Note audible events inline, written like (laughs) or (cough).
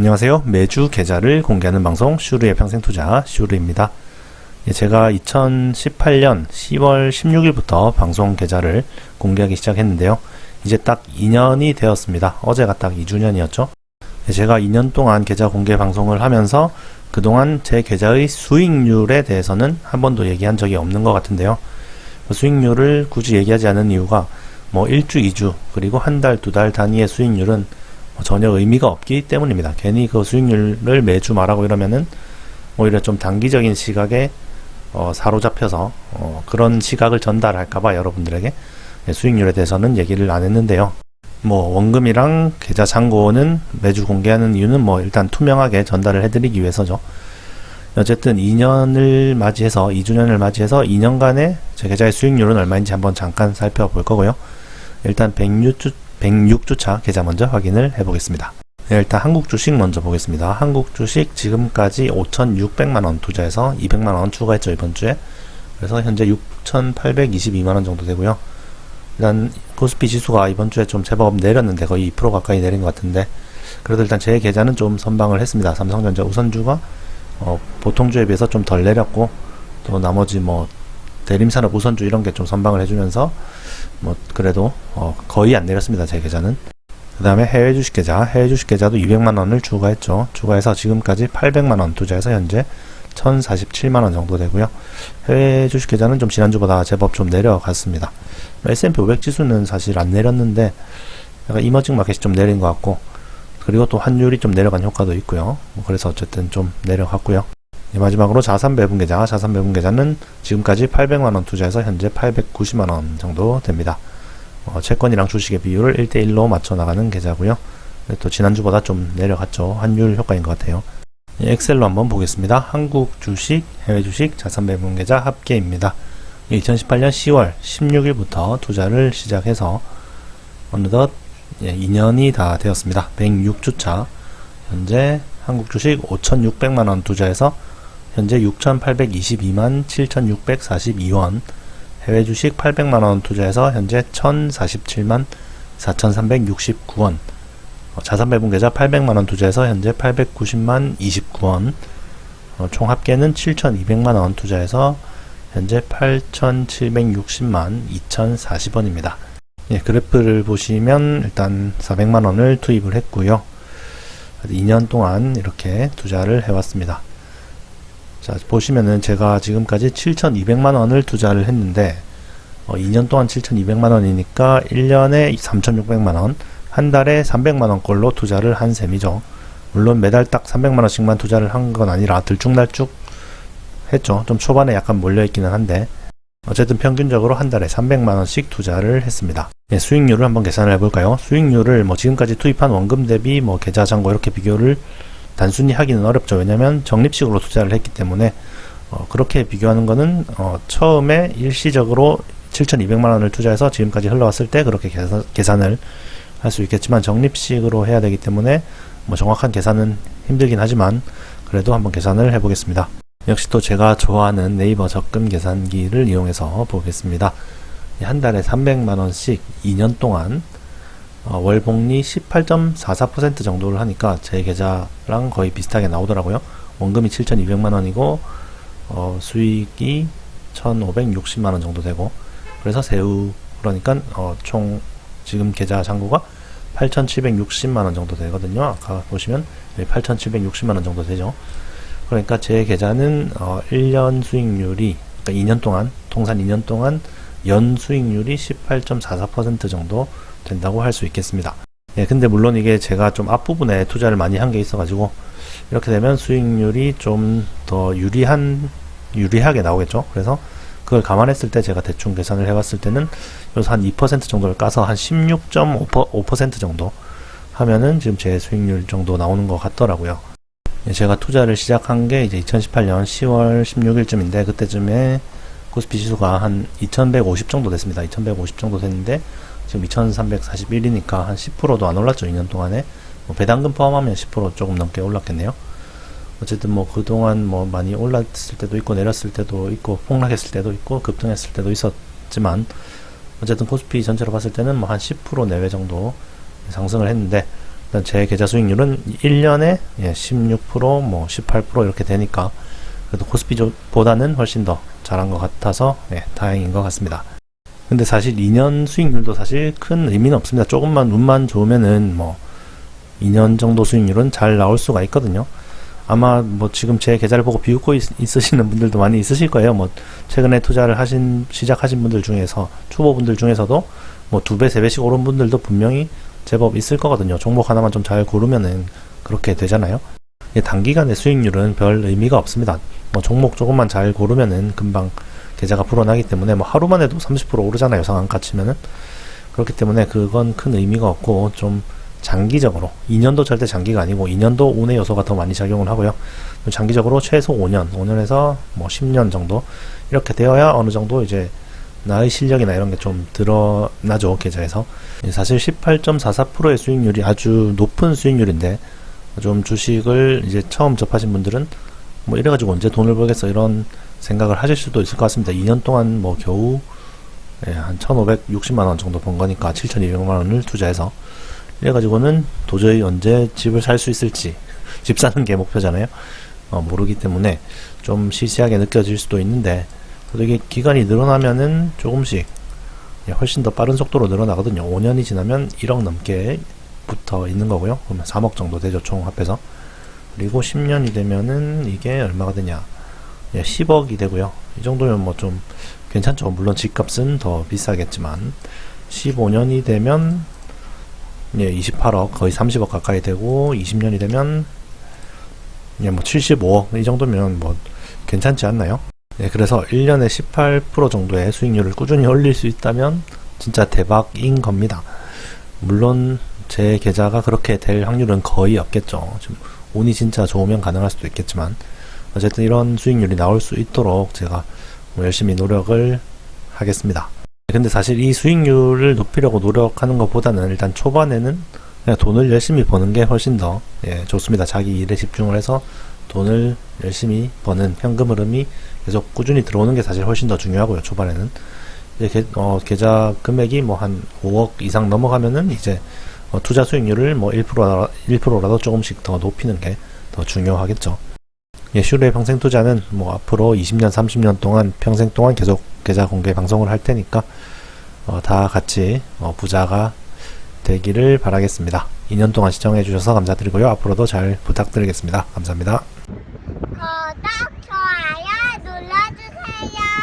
안녕하세요. 매주 계좌를 공개하는 방송 슈르의 평생투자 슈르입니다. 예, 제가 2018년 10월 16일부터 방송 계좌를 공개하기 시작했는데요. 이제 딱 2년이 되었습니다. 어제가 딱 2주년이었죠. 예, 제가 2년 동안 계좌 공개 방송을 하면서 그동안 제 계좌의 수익률에 대해서는 한 번도 얘기한 적이 없는 것 같은데요. 그 수익률을 굳이 얘기하지 않은 이유가 뭐 1주, 2주, 그리고 한 달, 두 달 단위의 수익률은 뭐 전혀 의미가 없기 때문입니다. 괜히 그 수익률을 매주 말하고 이러면은 오히려 좀 단기적인 시각에 어, 사로잡혀서 어, 그런 시각을 전달할까봐 여러분들에게 예, 수익률에 대해서는 얘기를 안 했는데요. 뭐 원금이랑 계좌 잔고는 매주 공개하는 이유는 뭐 일단 투명하게 전달을 해드리기 위해서죠. 어쨌든 2년을 맞이해서 2주년을 맞이해서 2년간의 제 계좌의 수익률은 얼마인지 한번 잠깐 살펴볼 거고요. 일단 106주 106주차 계좌 먼저 확인을 해보겠습니다. 네, 일단 한국 주식 먼저 보겠습니다. 한국 주식 지금까지 5,600만 원 투자해서 200만 원 추가했죠 이번 주에. 그래서 현재 6,822만 원 정도 되고요. 일단 코스피 지수가 이번 주에 좀 제법 내렸는데 거의 2% 가까이 내린 것 같은데 그래도 일단 제 계좌는 좀 선방을 했습니다. 삼성전자 우선주가 어, 보통주에 비해서 좀 덜 내렸고 또 나머지 뭐 대림산업 우선주 이런 게 좀 선방을 해주면서 뭐 그래도 어, 거의 안 내렸습니다. 제 계좌는. 그 다음에 해외 주식 계좌, 해외 주식 계좌도 200만 원을 추가했죠. 추가해서 지금까지 800만 원 투자해서 현재 1047만 원 정도 되고요. 해외 주식 계좌는 좀 지난주보다 제법 좀 내려갔습니다. S&P 500 지수는 사실 안 내렸는데 약간 이머징 마켓이 좀 내린 것 같고 그리고 또 환율이 좀 내려간 효과도 있고요. 뭐 그래서 어쨌든 좀 내려갔고요. 네, 마지막으로 자산 배분 계좌, 자산 배분 계좌는 지금까지 800만 원 투자해서 현재 890만 원 정도 됩니다. 어, 채권이랑 주식의 비율을 1대1로 맞춰 나가는 계좌고요. 네, 또 지난주보다 좀 내려갔죠. 환율 효과인 것 같아요. 예, 엑셀로 한번 보겠습니다. 한국 주식, 해외 주식, 자산 배분 계좌 합계입니다. 2018년 10월 16일부터 투자를 시작해서 어느덧 예, 2년이 다 되었습니다. 106주차. 현재 한국 주식 5,600만 원 투자해서 현재 6,822만 7,642원. 해외 주식 800만 원 투자해서 현재 1,047만 4,369원. 어, 자산 배분 계좌 800만 원 투자해서 현재 890만 29원. 어, 총 합계는 7,200만 원 투자해서 현재 8,760만 2,040원입니다. 예, 그래프를 보시면 일단 400만 원을 투입을 했고요. 2년 동안 이렇게 투자를 해왔습니다. 자, 보시면은 제가 지금까지 7,200만 원을 투자를 했는데 어, 2년 동안 7,200만 원이니까 1년에 3,600만 원, 한 달에 300만 원꼴로 투자를 한 셈이죠. 물론 매달 딱 300만 원씩만 투자를 한 건 아니라 들쭉날쭉 했죠. 좀 초반에 약간 몰려 있기는 한데 어쨌든 평균적으로 한 달에 300만 원씩 투자를 했습니다. 네, 수익률을 한번 계산을 해볼까요? 수익률을 뭐 지금까지 투입한 원금 대비 뭐 계좌 잔고 이렇게 비교를 단순히 하기는 어렵죠. 왜냐하면 적립식으로 투자를 했기 때문에 어, 그렇게 비교하는 거는 어, 처음에 일시적으로 7,200만 원을 투자해서 지금까지 흘러왔을 때 그렇게 계산, 계산을 할 수 있겠지만 적립식으로 해야 되기 때문에 뭐 정확한 계산은 힘들긴 하지만 그래도 한번 계산을 해보겠습니다. 역시 또 제가 좋아하는 네이버 적금 계산기를 이용해서 보겠습니다. 한 달에 300만 원씩 2년 동안 어, 월복리 18.44% 정도를 하니까 제 계좌랑 거의 비슷하게 나오더라고요. 원금이 7,200만 원이고 어, 수익이 1,560만 원 정도 되고 그래서 세후 그러니까 어, 총 지금 계좌 잔고가 8,760만 원 정도 되거든요. 아까 보시면 8,760만 원 정도 되죠. 그러니까 제 계좌는 어 1년 수익률이 그러니까 2년 동안 통산 2년 동안 연 수익률이 18.44% 정도 된다고 할 수 있겠습니다. 예, 근데 물론 이게 제가 좀 앞부분에 투자를 많이 한 게 있어가지고 이렇게 되면 수익률이 좀 더 유리한 유리하게 나오겠죠. 그래서 그걸 감안했을 때 제가 대충 계산을 해봤을 때는 여기서 한 2% 정도를 까서 한 16.5% 정도 하면은 지금 제 수익률 정도 나오는 것 같더라고요. 예, 제가 투자를 시작한 게 이제 2018년 10월 16일쯤인데 그때쯤에 코스피 지수가 한 2150 정도 됐습니다. 2150 정도 됐는데 지금 2341이니까 한 10%도 안 올랐죠. 2년 동안에. 뭐 배당금 포함하면 10% 조금 넘게 올랐겠네요. 어쨌든 뭐 그동안 뭐 많이 올랐을 때도 있고 내렸을 때도 있고 폭락했을 때도 있고 급등했을 때도 있었지만 어쨌든 코스피 전체로 봤을 때는 뭐 한 10% 내외 정도 상승을 했는데 일단 제 계좌 수익률은 1년에 예, 16%뭐 18% 이렇게 되니까 그래도 코스피보다는 훨씬 더 잘한 것 같아서 예, 다행인 것 같습니다. 근데 사실 2년 수익률도 사실 큰 의미는 없습니다. 조금만 운만 좋으면은 뭐 2년 정도 수익률은 잘 나올 수가 있거든요. 아마 뭐 지금 제 계좌를 보고 비웃고 있, 있으시는 분들도 많이 있으실 거예요. 뭐 최근에 투자를 하신 시작하신 분들 중에서 초보분들 중에서도 뭐 두 배, 세 배씩 오른 분들도 분명히 제법 있을 거거든요. 종목 하나만 좀 잘 고르면은 그렇게 되잖아요. 이 단기간의 수익률은 별 의미가 없습니다. 뭐 종목 조금만 잘 고르면은 금방 계좌가 불어나기 때문에 뭐 하루만 해도 30% 오르잖아요. 상한가 치면은 그렇기 때문에 그건 큰 의미가 없고 좀 장기적으로 2년도 절대 장기가 아니고 2년도 운의 요소가 더 많이 작용을 하고요. 장기적으로 최소 5년, 5년에서 뭐 10년 정도 이렇게 되어야 어느 정도 이제 나의 실력이나 이런 게 좀 드러나죠 계좌에서 사실 18.44%의 수익률이 아주 높은 수익률인데 좀 주식을 이제 처음 접하신 분들은 뭐 이래가지고 언제 돈을 벌겠어 이런 생각을 하실 수도 있을 것 같습니다. 2년 동안 뭐 겨우 예, 한 1,560만 원 정도 번 거니까 7,200만 원을 투자해서 이래가지고는 도저히 언제 집을 살 수 있을지 (laughs) 집 사는 게 목표잖아요. 어, 모르기 때문에 좀 시시하게 느껴질 수도 있는데 그래도 이게 기간이 늘어나면은 조금씩 예, 훨씬 더 빠른 속도로 늘어나거든요. 5년이 지나면 1억 넘게 붙어 있는 거고요. 그러면 3억 정도 되죠, 총 합해서. 그리고 10년이 되면은 이게 얼마가 되냐? 예, 10억이 되고요. 이 정도면 뭐 좀 괜찮죠. 물론 집값은 더 비싸겠지만 15년이 되면 예, 28억 거의 30억 가까이 되고 20년이 되면 예, 뭐 75억 이 정도면 뭐 괜찮지 않나요? 네, 그래서 1년에 18% 정도의 수익률을 꾸준히 올릴 수 있다면 진짜 대박인 겁니다. 물론 제 계좌가 그렇게 될 확률은 거의 없겠죠. 지금 운이 진짜 좋으면 가능할 수도 있겠지만 어쨌든 이런 수익률이 나올 수 있도록 제가 뭐 열심히 노력을 하겠습니다. 근데 사실 이 수익률을 높이려고 노력하는 것보다는 일단 초반에는 그냥 돈을 열심히 버는 게 훨씬 더 예, 좋습니다. 자기 일에 집중을 해서 돈을 열심히 버는 현금 흐름이 계속 꾸준히 들어오는 게 사실 훨씬 더 중요하고요. 초반에는 이제 계, 어, 계좌 금액이 뭐 한 5억 이상 넘어가면은 이제 어, 투자 수익률을 뭐 1%라도, 조금씩 더 높이는 게 더 중요하겠죠. 예, 슈레의 평생 투자는 뭐 앞으로 20년, 30년 동안 평생 동안 계속 계좌 공개 방송을 할 테니까 어, 다 같이 어, 부자가 되기를 바라겠습니다. 2년 동안 시청해 주셔서 감사드리고요. 앞으로도 잘 부탁드리겠습니다. 감사합니다. 구독, 좋아요 눌러주세요.